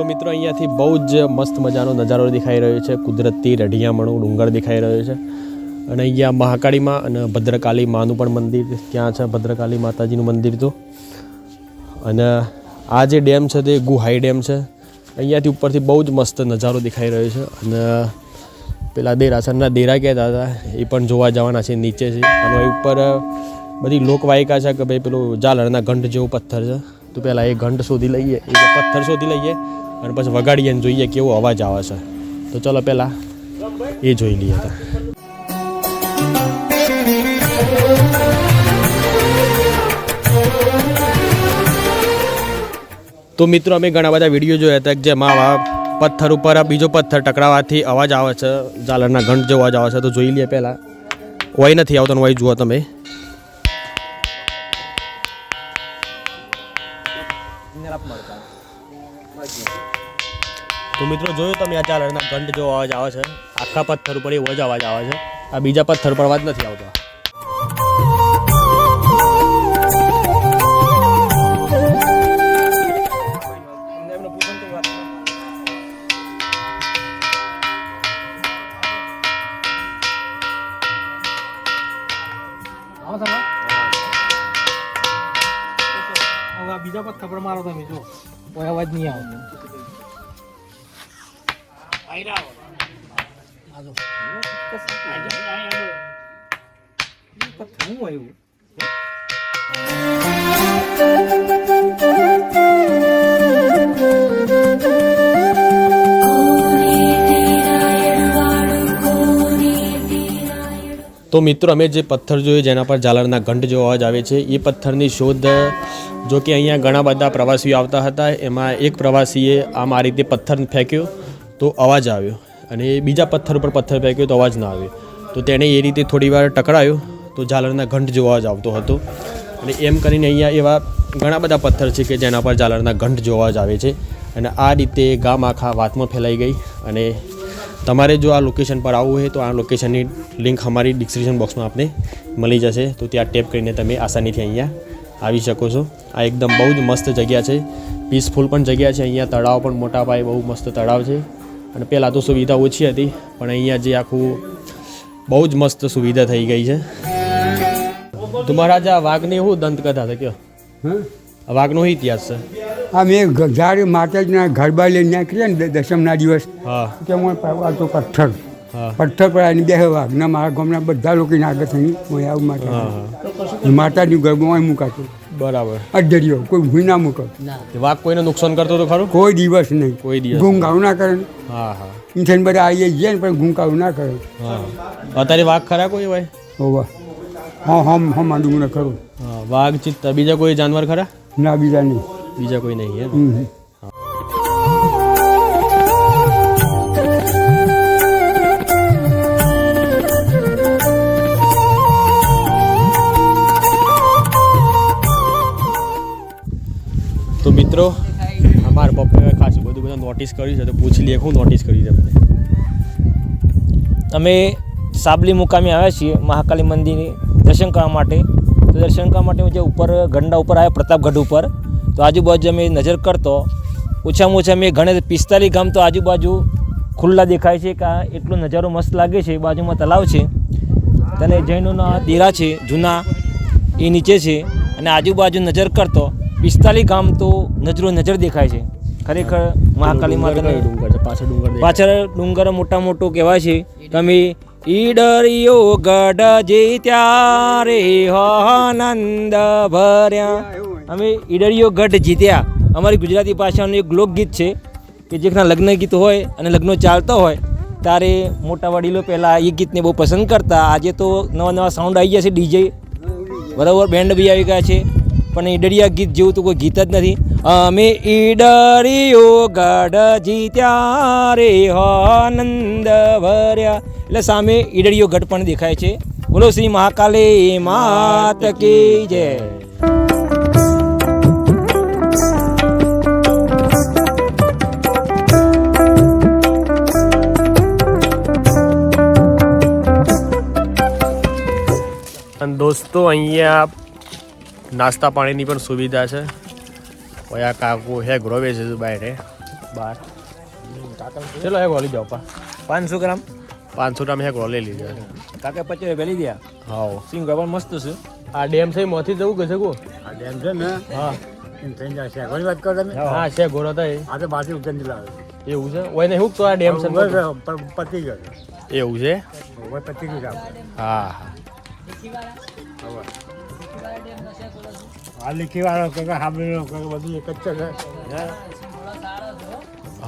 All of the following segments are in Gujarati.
તો મિત્રો, અહીંયાથી બહુ જ મસ્ત મજાનો નજારો દેખાઈ રહ્યો છે. કુદરતી રઢિયામણું, ડુંગર દેખાઈ રહ્યો છે. અને અહીંયા મહાકાળીમાં અને ભદ્રકાળી માનું પણ મંદિર ત્યાં છે ભદ્રકાળી માતાજીનું મંદિર તો. અને આ જે ડેમ છે તે ગુહાઈ ડેમ છે. અહીંયાથી ઉપરથી બહુ જ મસ્ત નજારો દેખાઈ રહ્યો છે. અને પેલા દેરાસરના દેરા કહેતા હતા, એ પણ જોવા જવાના છે, નીચે છે. અને ઉપર બધી લોકવાયકા છે કે ભાઈ પેલું ઝાલરના ઘંટ જેવો પથ્થર છે. તો પહેલાં એ ઘંટ શોધી લઈએ, એ પથ્થર શોધી લઈએ. અને પછી વગાડીએ ને જોઈએ કેવો અવાજ આવે છે. તો ચલો પહેલાં એ જોઈ લઈએ તો. તો મિત્રો, અમે ઘણા બધા વીડિયો જોયા હતા કે જેમાં પથ્થર ઉપર બીજો પથ્થર ટકરાવાથી અવાજ આવે છે, ઝાલરના ઘંટ જેવો અવાજ આવે છે. તો જોઈ લઈએ પહેલાં. હોય નથી આવતો હોય જુઓ તમે. તો મિત્રો જોયું તમે આ ઝાલરના ઘંટ જો અવાજ આવે છે? આખા પથ્થર ઉપર એવો જ અવાજ આવે છે. આ બીજા પથ્થર પર અવાજ નથી આવતો. પર મારો તમે જો કોઈ અવાજ નહીં આવતો હું? આવ્યું તો મિત્રો, અમે જે પથ્થર જોયું જેના પર ઝાલરના ઘંટ જેવો અવાજ આવે છે, એ પથ્થરની શોધ, જો કે અહીંયા ઘણા બધા પ્રવાસીઓ આવતા હતા, એમાં એક પ્રવાસીએ આમ આ રીતે પથ્થર ફેંક્યો, તો અવાજ આવ્યો. અને બીજા પથ્થર ઉપર પથ્થર ફેંક્યો તો અવાજ ના આવ્યો. તો તેણે એ રીતે થોડી વાર ટકરાયો, તો ઝાલરના ઘંટ જેવો અવાજ આવતો હતો. અને એમ કરીને અહીંયા એવા ઘણા બધા પથ્થર છે કે જેના પર ઝાલરના ઘંટ જેવો અવાજ આવે છે. અને આ રીતે ગામ આખા વાતમાં ફેલાઈ ગઈ અને તમારે જો આ લોકેશન પર આવવું હોય તો આ લોકેશનની લિંક અમારી ડિસ્ક્રિપ્શન બોક્સમાં આપને મળી જશે. તો ત્યાં ટેપ કરીને તમે આસાનીથી અહીંયા આવી શકો છો. આ એકદમ બહુ જ મસ્ત જગ્યા છે. પીસફુલ પણ જગ્યા છે. અહીંયા તળાવ પણ મોટા પાયે બહુ મસ્ત તળાવ છે. અને પહેલાં તો સુવિધા ઓછી હતી પણ અહીંયા જે આખું બહુ જ મસ્ત સુવિધા થઈ ગઈ છે. તમારા જે વાઘની શું દંતકથા છે કયો? હં? વાઘનો ઇતિહાસ છે. આ મેં ઘ- ઝાડ માતાજીના ગરબા લઈને નાખીએ ને દશમના દસમના દિવસ હા. તેમાં તો પથ્થર પથ્થર પર આવીને બે વાઘના મારા ગામના બધા લોકોને આગળ થઈને હું આવું માતા હા માતાજી ગરબો અહીં મુકાતો. બરાબર. અડધરિયો કોઈ ભૂઈ ના મૂકો વાઘ કોઈને નુકસાન કરતો તો ખરું? કોઈ દિવસ નહીં. કોઈ દિવસ ઘૂંઘાવ ના કરે હા હા. ઇન્સાન બધા આવીએ જઈએ ને પણ ઘૂંઘાવ ના કરે. અત્યારે વાઘ ખરા કોઈ ભાઈ? હોવા. હા હમ હમ આ મને ખરું. વાઘ ચિત્તા. બીજા કોઈ જાનવર ખરા? ના બીજા નહીં. બીજા કોઈ નહીં એમ તો મિત્રો અમારા પપ્પાએ ખાસું બધું બધા નોટિસ કર્યું છે તો પૂછી લઈએ હું નોટિસ કર્યું છે અમને અમે સાબલી મુકામે આવ્યા છીએ મહાકાલી મંદિરની દર્શન કરવા માટે. તો દર્શન કરવા માટે હું જે ઉપર ગંડા ઉપર આવ્યા પ્રતાપગઢ ઉપર તો આજુબાજુ અમે નજર કરતો. ઓછામાં ઓછા અમે ઘણે પિસ્તાલીસ ગામ તો આજુબાજુ ખુલ્લા દેખાય છે કે આ એટલો નજારો મસ્ત લાગે છે બાજુમાં તલાવ છે. અને જૈનોના દેરા છે જૂના એ નીચે છે. અને આજુબાજુ નજર કરતો પિસ્તાલીસ ગામ તો નજરો નજર દેખાય છે. ખરેખર મહાકાલી ડુંગર ડુંગર પાછળ ડુંગર પાછળ ડુંગર મોટા મોટો કહેવાય છે. તમે ઈડરિયો ગઢ જે ત્યારે આનંદ ભર્યા. અમે ઈડરિયો ગઢ જીત્યા. અમારી ગુજરાતી ભાષાનું એક લોકગીત છે કે જેના લગ્ન ગીત હોય અને લગ્નો ચાલતા હોય, ત્યારે મોટા વડીલો પહેલાં એ ગીતને બહુ પસંદ કરતા. આજે તો નવા નવા સાઉન્ડ આવી ગયા છે ડીજે. બરાબર બેન્ડ બી આવી ગયા છે. પણ ઈડરિયા ગીત જેવું તો કોઈ ગીત જ નથી. અમે ઈડરિયો ગઢ જીત્યા રે આનંદ ભર્યા. એટલે સામે ઈડરિયો ગઢ પણ દેખાય છે. બોલો શ્રી મહાકાલે માત કે જય. દોસ્તો અહીંયા નાસ્તા પાણીની પણ સુવિધા છે. ઓય કાકુ હે ગ્રોવે છે બાય રે બાર. ચલો હે ગોલી જાઓ પા. પાંચસો ગ્રામ? પાંચસો ગ્રામ હે ગોલી લીધો કાકા પચાસ વેલી દયા હાવ સિંગ પણ મસ્ત છે. આ ડેમ છે મોથી જવું કે છે કો આ ડેમ છે ને? હા. એમ થઈ જાય છે ઘણી વાત કરો તમે. હા છે ગોરો તો આ તો બાજુ લાવે. એવું છે? ઓય ને હું તો આ ડેમ છે પતી ગયો. એવું છે? હવે પતી ગયું કામ હા હા. આ લીખી વાળો કે સાંભળ્યો કે બધું એક જ છે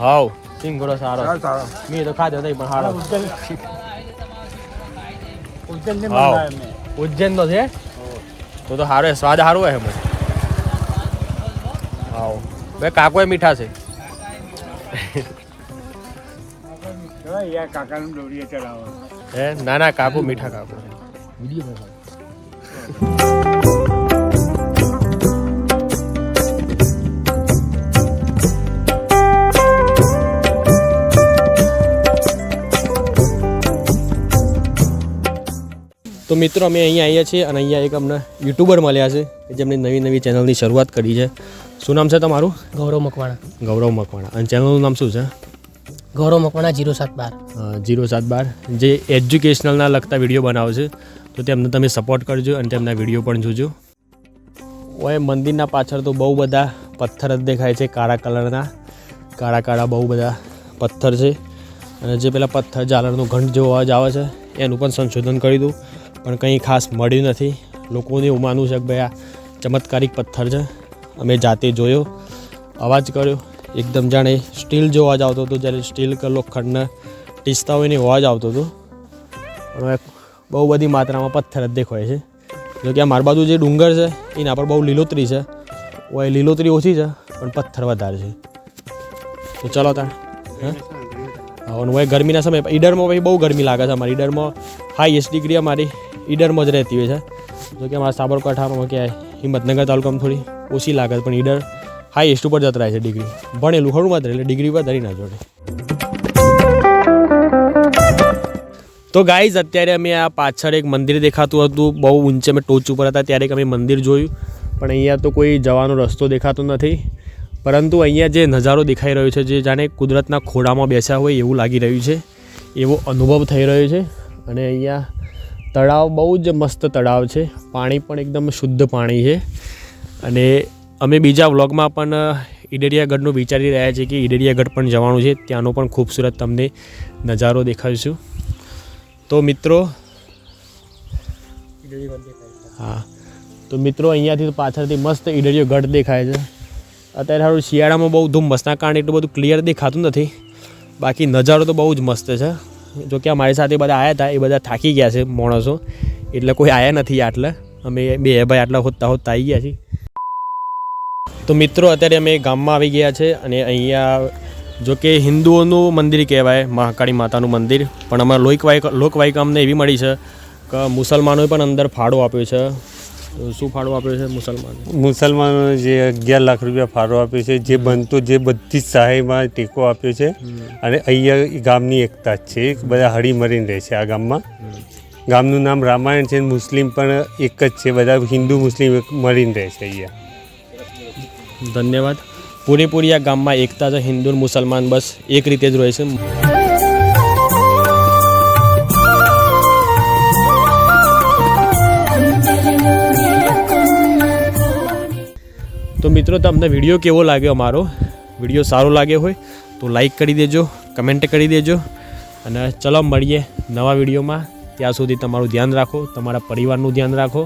હાવ સિંગ ગોરો સારો સારો. સારો મેં તો ખાધો નહીં પણ સારો ઉજ્જૈન ઉજ્જૈન. ને હાવ. મંગાવ્યો મેં. ઉજ્જૈન તો છે? તો તો સારો હે સ્વાદ સારો હે મને હાવ બે કાકો એ મીઠા છે. કહેવાય યાર કાકાનું દોરીએ ચલાવો હે ના ના કાકુ મીઠા કાકુ તો મિત્રો અમે અહીંયા આવ્યા છીએ અને અહીંયા એક અમને યુટ્યુબર મળ્યા છે કે જેમણે નવી નવી ચેનલની શરૂઆત કરી છે. શું નામ છે તમારું? ગૌરવ મકવાણા. ગૌરવ મકવાણા. અને ચેનલનું નામ શું છે? ગૌરવ મકવાણા જીરો સાત બાર. જીરો સાત બાર. જે એજ્યુકેશનલના લગતા વીડિયો બનાવે છે. તો તેમને તમે સપોર્ટ કરજો અને તેમના વીડિયો પણ જોજો. ઓય, મંદિરના પાછળ તો બહુ બધા પથ્થર જ દેખાય છે, કાળા કલરના. કાળા કાળા બહુ બધા પથ્થર છે. અને જે પેલા પથ્થર ઝાલરનો ઘંટ જેવો અવાજ આવે છે, એનું પણ સંશોધન કરી દઉં. પણ કંઈ ખાસ મળ્યું નથી. લોકોને એવું માનવું છે કે ભાઈ, આ ચમત્કારિક પથ્થર છે. અમે જાતે જોયો, અવાજ કર્યો. એકદમ જાણે સ્ટીલ જેવો અવાજ આવતો હતો, જ્યારે સ્ટીલ કે લોખંડના ટીસતા હોય ને અવાજ આવતો હતો. પણ બહુ બધી માત્રામાં પથ્થર જ દેખાય છે. જોકે આ મારી બાજુ જે ડુંગર છે, એના પર બહુ લીલોતરી છે. ઓય લીલોતરી ઓછી છે, પણ પથ્થર વધારે છે. તો ચલો ત્યાં હા? હોય ગરમીના સમય ઈડરમાં પછી બહુ ગરમી લાગે છે અમારી. ઈડરમાં હાઈએસ્ટ ડિગ્રી અમારી ઈડરમાં જ રહેતી હોય છે. જો કે અમારા સાબરકાંઠામાં ક્યાંય, હિંમતનગર તાલુકામાં થોડી ઓછી લાગે છે, પણ ઈડર હાઈએસ્ટ ઉપર જતા રહે છે ડિગ્રી ભણેલું ખરું માત્ર એટલે ડિગ્રી પર ધરી ના જોડે. તો ગાઈઝ અત્યારે અમે આ પાછળ એક મંદિર દેખાતું હતું. બહુ ઊંચે અમે ટોચ ઉપર હતા, ત્યારે અમે મંદિર જોયું. પણ અહીંયા તો કોઈ જવાનો રસ્તો દેખાતો નથી. પરંતુ અહીંયા જે નજારો દેખાઈ રહ્યો છે, જે જાણે કુદરતના ખોડામાં બેસ્યા હોય એવું લાગી રહ્યું છે, એવો અનુભવ થઈ રહ્યો છે. અને અહીંયા તળાવ બહુ જ મસ્ત તળાવ છે. પાણી પણ એકદમ શુદ્ધ પાણી છે. અને અમે બીજા વ્લોગમાં પણ ઈડરિયાગઢનું વિચારી રહ્યા છીએ કે ઈડરિયાગઢ પણ જવાનું છે. ત્યાંનો પણ ખૂબસૂરત તમને નજારો દેખાડીશું તો મિત્રો, હા. તો મિત્રો, અહીંયાથી પાછળથી મસ્ત ઈડરિયો ઘટ દેખાય છે. અત્યારે સારું શિયાળામાં બહુ ધુમ્મસના કારણે એટલું બધું ક્લિયર દેખાતું નથી. બાકી નજારો તો બહુ જ મસ્ત છે. જો કે અમારી સાથે બધા આવ્યા હતા, એ બધા થાકી ગયા છે માણસો. એટલે કોઈ આવ્યા નથી આટલા. અમે બે ભાઈ આટલા હોતા હોતા આવી ગયા છીએ. તો મિત્રો, અત્યારે અમે ગામમાં આવી ગયા છે અને અહીંયા જો કે હિન્દુઓનું મંદિર કહેવાય મહાકાળી માતાનું મંદિર. પણ અમારા લોકવાયક લોકવાયકા અમને એવી મળી છે કે મુસલમાનોએ પણ અંદર ફાળો આપ્યો છે. શું ફાળો આપ્યો છે મુસલમાન મુસલમાનો જે અગિયાર લાખ રૂપિયા ફાળો આપ્યો છે જે બનતો જે બધી જ સહાયમાં ટેકો આપ્યો છે. અને અહીંયા ગામની એકતા જ છે. બધા હળી મળીને રહે છે આ ગામમાં. ગામનું નામ રામાયણ છે મુસ્લિમ પણ એક જ છે. બધા હિન્દુ મુસ્લિમ મરીને મળીને રહે છે અહીંયા. ધન્યવાદ. પૂરેપૂરી આ ગામમાં એકતા છે, હિન્દુ મુસલમાન, બસ એક રીતે જ રહે છે. તો મિત્રો, તમને વીડિયો કેવો લાગ્યો અમારો? વીડિયો સારો લાગ્યો હોય તો લાઈક કરી દેજો કમેન્ટ કરી દેજો અને ચલો મળીએ નવા વિડીયોમાં. ત્યાં સુધી તમારું ધ્યાન રાખો, તમારા પરિવારનું ધ્યાન રાખો.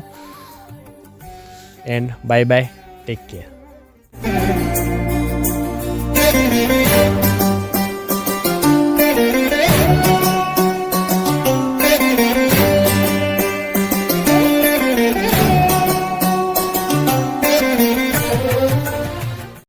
And bye bye take care